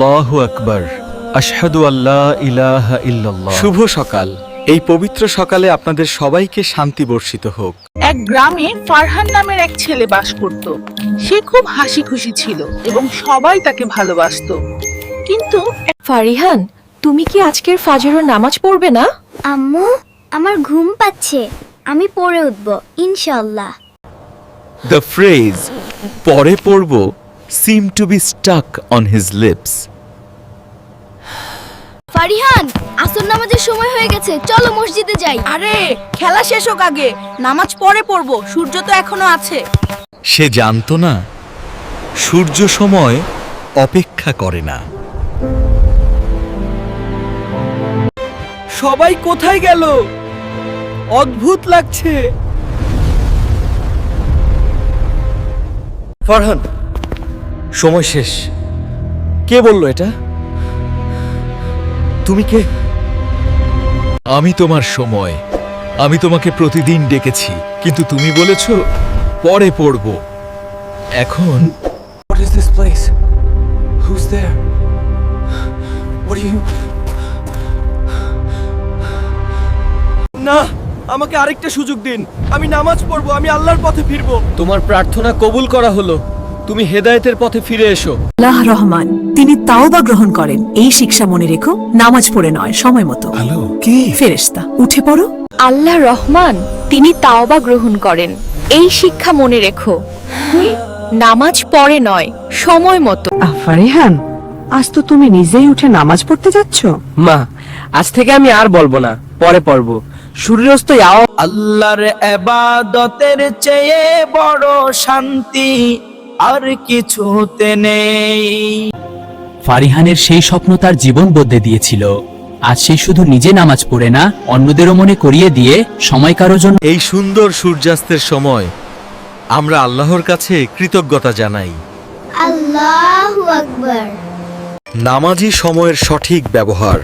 আল্লাহু আকবার। আশহাদু আল্লাহ ইলাহা ইল্লাল্লাহ। শুভ সকাল। এই পবিত্র সকালে আপনাদের সবাইকে শান্তি বর্ষিত হোক। এক গ্রামে ফারহান নামের এক ছেলে বাস করত। সে খুব হাসি খুশি ছিল এবং সবাই তাকে ভালোবাসতো। কিন্তু ফারিহান তুমি কি আজকের ফাজরের নামাজ পড়বে না? আম্মু আমার ঘুম পাচ্ছে। আমি পড়ে উঠব ইনশাল্লাহ দ্য ফ্রেজ পরে পড়ব seem to be stuck on his lips Farihan আসর নামাজের সময় হয়ে গেছে চলো মসজিদে যাই। আরে খেলা শেষ হোক আগে নামাজ পরে পড়ব সূর্য তো এখনও আছে। সে জানতো না সূর্য সময় অপেক্ষা করে না। সবাই কোথায় গেল? অদ্ভুত লাগছে। ফারহান সময় শেষ। কে বলল এটা? তুমি কে আমি তোমার সময় আমি তোমাকে প্রতিদিন ডেকেছি কিন্তু তুমি বলেছ পরে পড়ব এখন What is this place? Who's there? What are you? না আমাকে আরেকটা সুযোগ দিন আমি নামাজ পড়ব আমি আল্লাহর পথে ফিরবো তোমার প্রার্থনা কবুল করা হলো তুমি হেদায়েতের পথে ফিরে এসো। আল্লাহ রহমান তিনি তাওবা গ্রহণ করেন। এই শিক্ষা মনে রেখো নামাজ পড়ে নয় সময় মতো। হ্যালো কি? ফেরেশতা উঠে পড়ো। আল্লাহ রহমান তিনি তাওবা গ্রহণ করেন। এই শিক্ষা মনে রেখো নামাজ পড়ে নয় সময় মতো। ফারিহান আজ তো তুমি নিজেই উঠে নামাজ পড়তে যাচ্ছ? মা আজ থেকে আমি আর বলব না পরে পড়ব। সূর্যাস্ত যাও আল্লাহর এবাদতের চেয়ে বড় শান্তি। আর কিছুতে নেই। ফারিহানের সেই স্বপ্ন তার জীবন বদলে দিয়েছিল। আজ সে শুধু নিজে নামাজ পড়ে না অন্যদেরও মনে করিয়ে দিয়ে সময় কারও জন্য এই সুন্দর সূর্যাস্তের সময় আমরা আল্লাহর কাছে কৃতজ্ঞতা জানাই। আল্লাহু আকবার। নামাজি সময়ের সঠিক ব্যবহার।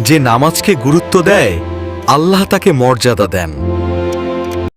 যে নামাজকে গুরুত্ব দেয় আল্লাহ তাকে মর্যাদা দেন।